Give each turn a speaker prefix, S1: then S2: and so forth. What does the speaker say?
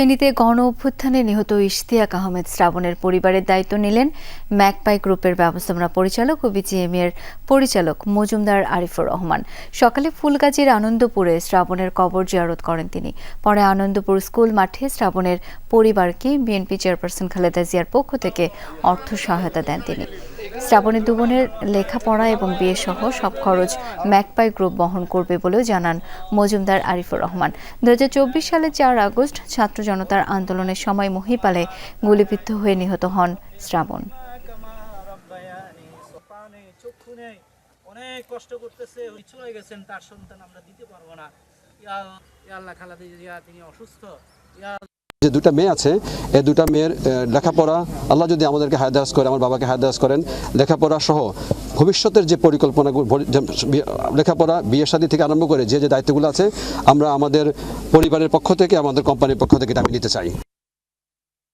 S1: ফেনীতে গণ অভ্যুত্থানে নিহত ইশতিয়াক আহমেদ শ্রাবণের পরিবারের দায়িত্ব নিলেন ম্যাকপাই গ্রুপের ব্যবস্থাপনা পরিচালক ও বিজিএমএর পরিচালক মজুমদার আরিফুর রহমান। সকালে ফুলগাজীর আনন্দপুরে শ্রাবণের কবর জিয়ারত করেন তিনি। পরে আনন্দপুর স্কুল মাঠে শ্রাবণের পরিবারকে বিএনপি চেয়ারপারসন খালেদা জিয়ার পক্ষ থেকে অর্থ সহায়তা দেন তিনি। শ্রাবণের দুবনের লেখাপড়া এবং বিয়ে সহ সব খরচ ম্যাকপাই গ্রুপ বহন করবে বলেও জানান মজুমদার আরিফুর রহমান। দু সালের চার আগস্ট ছাত্র জনতার আন্দোলনের সময় মহিপালে গুলিবিদ্ধ হয়ে নিহত হন শ্রাবণ।
S2: অনেক কষ্ট করতেছে চলে গেছেন, তার সন্তান আমরা দিতে পারব না। তিনি অসুস্থ।
S3: যে দুটা মেয়ে আছে, এই দুটা মেয়ের লেখাপড়া, আল্লাহ যদি আমাদেরকে হায়দাস করে, আমার বাবাকে হায়দাস করেন, লেখাপড়া সহ ভবিষ্যতের যে পরিকল্পনা লেখাপড়া, বিয়ে শাদী থেকে আরম্ভ করে যে যে দায়িত্বগুলো আছে, আমরা আমাদের পরিবারের পক্ষ থেকে, আমাদের কোম্পানির পক্ষ থেকে এটা আমি নিতে চাই।